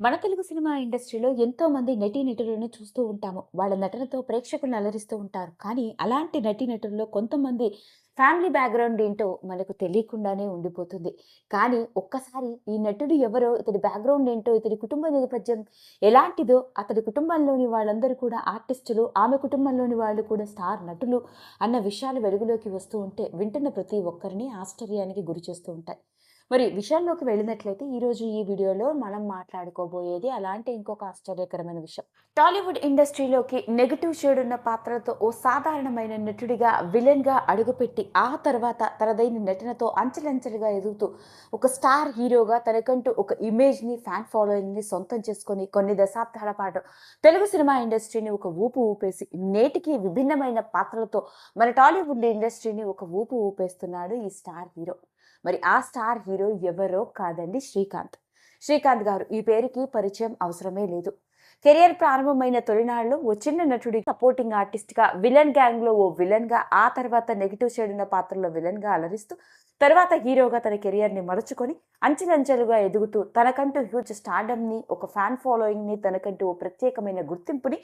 మన తెలుగు సినిమా ఇండస్ట్రీలో ఎంతో మంది నటీనటులను చూస్తూ ఉంటాము. వాళ్ళ నటనతో ప్రేక్షకులను అలరిస్తూ ఉంటారు. కానీ అలాంటి నటీనటుల్లో కొంతమంది ఫ్యామిలీ బ్యాక్గ్రౌండ్ ఏంటో మనకు తెలియకుండానే ఉండిపోతుంది. కానీ ఒక్కసారి ఈ నటుడు ఎవరో ఇతడి బ్యాక్గ్రౌండ్ ఏంటో ఇతడి కుటుంబ నేపథ్యం ఎలాంటిదో అతడి కుటుంబంలోని వాళ్ళందరూ కూడా ఆర్టిస్టులు ఆమె కుటుంబంలోని వాళ్ళు కూడా స్టార్ నటులు అన్న విషయాలు వెలుగులోకి వస్తూ ఉంటే వింటున్న ప్రతి ఒక్కరిని ఆశ్చర్యానికి గురి చేస్తూ ఉంటాయి. మరి విషయాల్లోకి వెళ్ళినట్లయితే ఈరోజు ఈ వీడియోలో మనం మాట్లాడుకోబోయేది అలాంటి ఇంకొక ఆశ్చర్యకరమైన విషయం. టాలీవుడ్ ఇండస్ట్రీలోకి నెగటివ్ షేడ్ ఉన్న పాత్రలతో ఓ సాధారణమైన నటుడిగా విలన్గా అడుగుపెట్టి ఆ తర్వాత తనదైన నటనతో అంచెలంచెలుగా ఎదుగుతూ ఒక స్టార్ హీరోగా తనకంటూ ఒక ఇమేజ్ని ఫ్యాన్ ఫాలోయింగ్ని సొంతం చేసుకొని కొన్ని దశాబ్దాల పాటు తెలుగు సినిమా ఇండస్ట్రీని ఒక ఊపు ఊపేసి నేటికి విభిన్నమైన పాత్రలతో మన టాలీవుడ్ ఇండస్ట్రీని ఒక ఊపు ఊపేస్తున్నాడు ఈ స్టార్ హీరో. మరి ఆ స్టార్ హీరో ఎవరో కాదండి శ్రీకాంత్. శ్రీకాంత్ గారు ఈ పేరుకి పరిచయం అవసరమే లేదు. కెరియర్ ప్రారంభమైన తొలినాడులో ఓ చిన్న నటుడి సపోర్టింగ్ ఆర్టిస్ట్గా విలన్ గ్యాంగ్లో ఓ విలన్గా ఆ తర్వాత నెగిటివ్ షేడ్ ఉన్న పాత్రలో విలన్గా అలరిస్తూ తర్వాత హీరోగా తన కెరియర్ని మలుచుకొని అంచెలంచెలుగా ఎదుగుతూ తనకంటూ హ్యూజ్ స్టార్డమ్ని ఒక ఫ్యాన్ ఫాలోయింగ్ని తనకంటూ ఓ ప్రత్యేకమైన గుర్తింపుని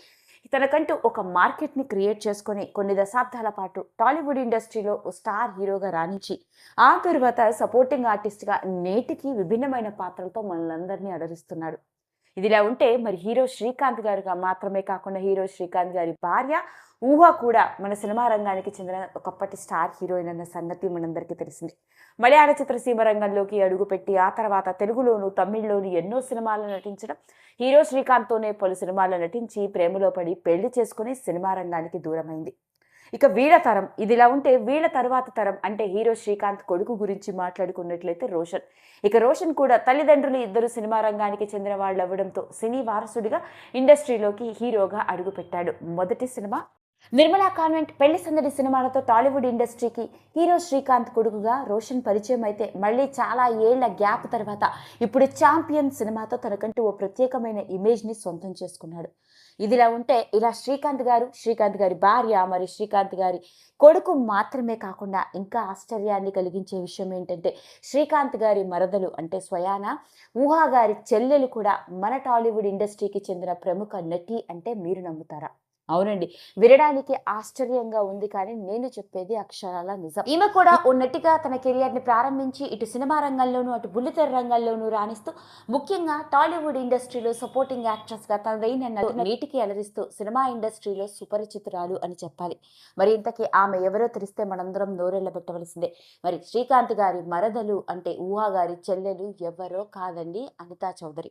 తనకంటూ ఒక మార్కెట్ని క్రియేట్ చేసుకొని కొన్ని దశాబ్దాల పాటు టాలీవుడ్ ఇండస్ట్రీలో ఓ స్టార్ హీరోగా రాణించి ఆ తర్వాత సపోర్టింగ్ ఆర్టిస్ట్గా నేటికి విభిన్నమైన పాత్రలతో మనలందరినీ అలరిస్తున్నాడు. ఇదిలా ఉంటే మరి హీరో శ్రీకాంత్ గారుగా మాత్రమే కాకుండా హీరో శ్రీకాంత్ గారి భార్య ఊహ కూడా మన సినిమా రంగానికి చెందిన ఒకప్పటి స్టార్ హీరోయిన్ అన్న సంగతి మనందరికీ తెలిసింది. మలయాళ చిత్రసీమ రంగంలోకి అడుగుపెట్టి ఆ తర్వాత తెలుగులోను తమిళ్ళోను ఎన్నో సినిమాల్లో నటించడం హీరో శ్రీకాంత్తోనే పలు సినిమాల్లో నటించి ప్రేమలో పడి పెళ్ళి చేసుకుని సినిమా రంగానికి దూరమైంది. ఇక వీళ్ళ తరం ఇదిలా ఉంటే వీళ్ళ తర్వాత తరం అంటే హీరో శ్రీకాంత్ కొడుకు గురించి మాట్లాడుకున్నట్లయితే రోషన్. ఇక రోషన్ కూడా తల్లిదండ్రులు ఇద్దరు సినిమా రంగానికి చెందిన వాళ్ళు అవ్వడంతో సినీ వారసుడిగా ఇండస్ట్రీలోకి హీరోగా అడుగుపెట్టాడు. మొదటి సినిమా నిర్మలా కాన్వెంట్ పెళ్ళి సందడి సినిమాలతో టాలీవుడ్ ఇండస్ట్రీకి హీరో శ్రీకాంత్ కొడుకుగా రోషన్ పరిచయం అయితే మళ్ళీ చాలా ఏళ్ళ గ్యాప్ తర్వాత ఇప్పుడు ఛాంపియన్ సినిమాతో తనకంటూ ఓ ప్రత్యేకమైన ఇమేజ్ని సొంతం చేసుకున్నాడు. ఇదిలా ఉంటే ఇలా శ్రీకాంత్ గారు శ్రీకాంత్ గారి భార్య మరి శ్రీకాంత్ గారి కొడుకు మాత్రమే కాకుండా ఇంకా ఆశ్చర్యాన్ని కలిగించే విషయం ఏంటంటే శ్రీకాంత్ గారి మరదలు అంటే స్వయాన ఊహా గారి చెల్లెలు కూడా మన టాలీవుడ్ ఇండస్ట్రీకి చెందిన ప్రముఖ నటి అంటే మీరు నమ్ముతారా? అవునండి. వినడానికి ఆశ్చర్యంగా ఉంది కానీ నేను చెప్పేది అక్షరాల నిజం. ఈమె కూడా ఓ నటిగా తన కెరియర్ని ప్రారంభించి ఇటు సినిమా రంగంలోనూ అటు బుల్లితెర రంగంలోనూ రాణిస్తూ ముఖ్యంగా టాలీవుడ్ ఇండస్ట్రీలో సపోర్టింగ్ యాక్ట్రెస్గా తనదైన నటన నీటికి అలరిస్తూ సినిమా ఇండస్ట్రీలో సుపరిచితురాలు అని చెప్పాలి. మరి ఇంతకీ ఆమె ఎవరో తెలిస్తే మనందరం నోరెళ్ళబెట్టవలసిందే. మరి శ్రీకాంత్ గారి మరదలు అంటే ఊహా గారి చెల్లెలు ఎవరో కాదండి అనితా చౌదరి.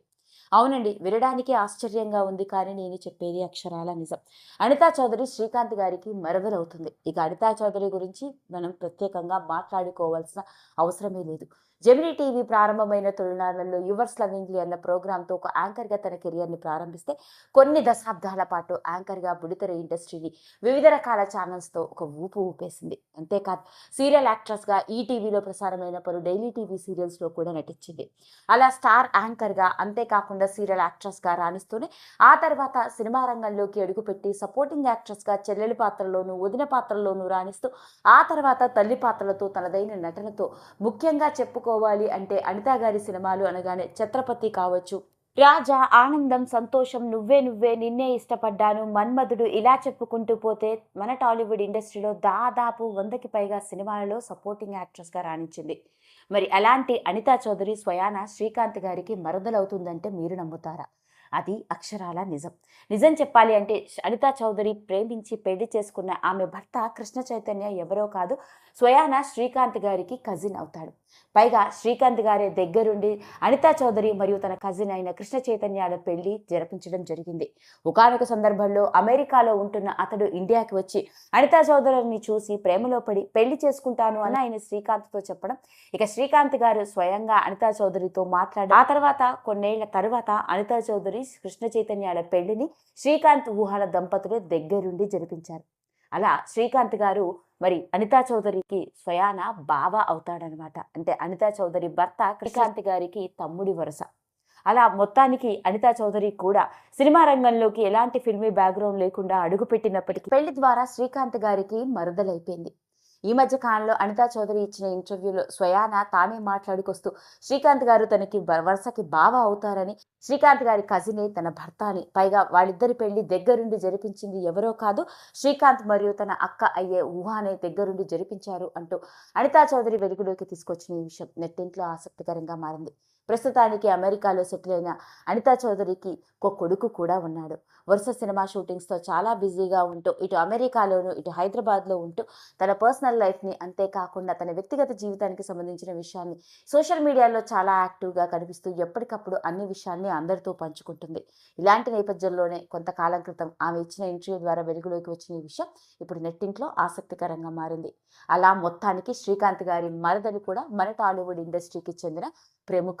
అవునండి వినడానికి ఆశ్చర్యంగా ఉంది కానీ నేను చెప్పేది అక్షరాల నిజం. అనితా చౌదరి శ్రీకాంత్ గారికి మరదలవుతుంది. ఇక అనితా చౌదరి గురించి మనం ప్రత్యేకంగా మాట్లాడుకోవాల్సిన అవసరమే లేదు. జెమినీ టీవీ ప్రారంభమైన తొలినాళ్ళలో యువర్స్ లవింగ్లీ అన్న ప్రోగ్రాంతో ఒక యాంకర్గా తన కెరియర్ని ప్రారంభిస్తే కొన్ని దశాబ్దాల పాటు యాంకర్గా బుడితెర ఇండస్ట్రీని వివిధ రకాల ఛానల్స్తో ఒక ఊపు ఊపేసింది. అంతేకాదు సీరియల్ యాక్ట్రెస్గా ఈ టీవీలో ప్రసారమైన పలు డైలీ టీవీ సీరియల్స్లో కూడా నటించింది. అలా స్టార్ యాంకర్గా అంతేకాకుండా సీరియల్ యాక్ట్రెస్గా రాణిస్తూనే ఆ తర్వాత సినిమా రంగంలోకి అడుగుపెట్టి సపోర్టింగ్ యాక్ట్రెస్గా చెల్లెలి పాత్రలోనూ వదిన పాత్రలోనూ రాణిస్తూ ఆ తర్వాత తల్లి పాత్రలతో తనదైన నటనతో ముఖ్యంగా చెప్పు చెప్పుకోవాలి అంటే అనితా గారి సినిమాలు అనగానే ఛత్రపతి కావచ్చు. రాజా ఆనందం సంతోషం నువ్వే నువ్వే నిన్నే ఇష్టపడ్డాను మన్మధుడు ఇలా చెప్పుకుంటూ పోతే మన టాలీవుడ్ ఇండస్ట్రీలో దాదాపు వందకి పైగా సినిమాలలో సపోర్టింగ్ యాక్ట్రెస్గా రాణించింది. మరి అలాంటి అనితా చౌదరి స్వయాన శ్రీకాంత్ గారికి మరుదలవుతుందంటే మీరు నమ్ముతారా? అది అక్షరాల నిజం. నిజం చెప్పాలి అంటే అనితా చౌదరి ప్రేమించి పెళ్ళి చేసుకున్న ఆమె భర్త కృష్ణ చైతన్య ఎవరో కాదు స్వయాన శ్రీకాంత్ గారికి కజిన్ అవుతాడు. పైగా శ్రీకాంత్ గారి దగ్గరుండి అనితా చౌదరి మరియు తన కజిన్ అయిన కృష్ణ చైతన్యాల పెళ్ళి జరిపించడం జరిగింది. ఒకనొక సందర్భంలో అమెరికాలో ఉంటున్న అతడు ఇండియాకి వచ్చి అనితా చౌదరిని చూసి ప్రేమలో పడి పెళ్ళి చేసుకుంటాను అని ఆయన శ్రీకాంత్తో చెప్పడం. ఇక శ్రీకాంత్ గారు స్వయంగా అనితా చౌదరితో మాట్లాడి ఆ తర్వాత కొన్నేళ్ళ తర్వాత అనితా చౌదరి కృష్ణ చైతన్యాల పెళ్ళిని శ్రీకాంత్ ఊహాల దంపతులు దగ్గరుండి జరిపించారు. అలా శ్రీకాంత్ గారు మరి అనితా చౌదరికి స్వయాన బావ అవుతాడనమాట. అంటే అనితా చౌదరి భర్త శ్రీకాంత్ గారికి తమ్ముడి వరుస. అలా మొత్తానికి అనితా చౌదరి కూడా సినిమా రంగంలోకి ఎలాంటి ఫిల్మీ బ్యాక్గ్రౌండ్ లేకుండా అడుగుపెట్టినప్పటికీ పెళ్ళి ద్వారా శ్రీకాంత్ గారికి మరదలైపోయింది. ఈ మధ్య కాలంలో అనితా చౌదరి ఇచ్చిన ఇంటర్వ్యూలో స్వయాన తానే మాట్లాడుకొస్తూ శ్రీకాంత్ గారు తనకి వరుసకి బావ అవుతారని శ్రీకాంత్ గారి కజినే తన భర్త అని పైగా వాళ్ళిద్దరి పెళ్ళి దగ్గరుండి జరిపించింది ఎవరో కాదు శ్రీకాంత్ మరియు తన అక్క అయ్యే ఊహానే దగ్గరుండి జరిపించారు అంటూ అనితా చౌదరి వెలుగులోకి తీసుకొచ్చిన ఈ విషయం నెట్టింట్లో ఆసక్తికరంగా మారింది. ప్రస్తుతానికి అమెరికాలో సెటిల్ అయిన అనితా చౌదరికి ఒక కొడుకు కూడా ఉన్నాడు. వరుస సినిమా షూటింగ్స్తో చాలా బిజీగా ఉంటూ ఇటు అమెరికాలోను ఇటు హైదరాబాద్లో ఉంటూ తన పర్సనల్ లైఫ్ని అంతేకాకుండా తన వ్యక్తిగత జీవితానికి సంబంధించిన విషయాన్ని సోషల్ మీడియాలో చాలా యాక్టివ్గా కనిపిస్తూ ఎప్పటికప్పుడు అన్ని విషయాల్ని అందరితో పంచుకుంటుంది. ఇలాంటి నేపథ్యంలోనే కొంతకాలం క్రితం ఆమె ఇచ్చిన ఇంటర్వ్యూ ద్వారా వెలుగులోకి వచ్చిన ఈ విషయం ఇప్పుడు నెట్టింట్లో ఆసక్తికరంగా మారింది. అలా మొత్తానికి శ్రీకాంత్ గారి మరదని కూడా మన టాలీవుడ్ ఇండస్ట్రీకి చెందిన ప్రముఖ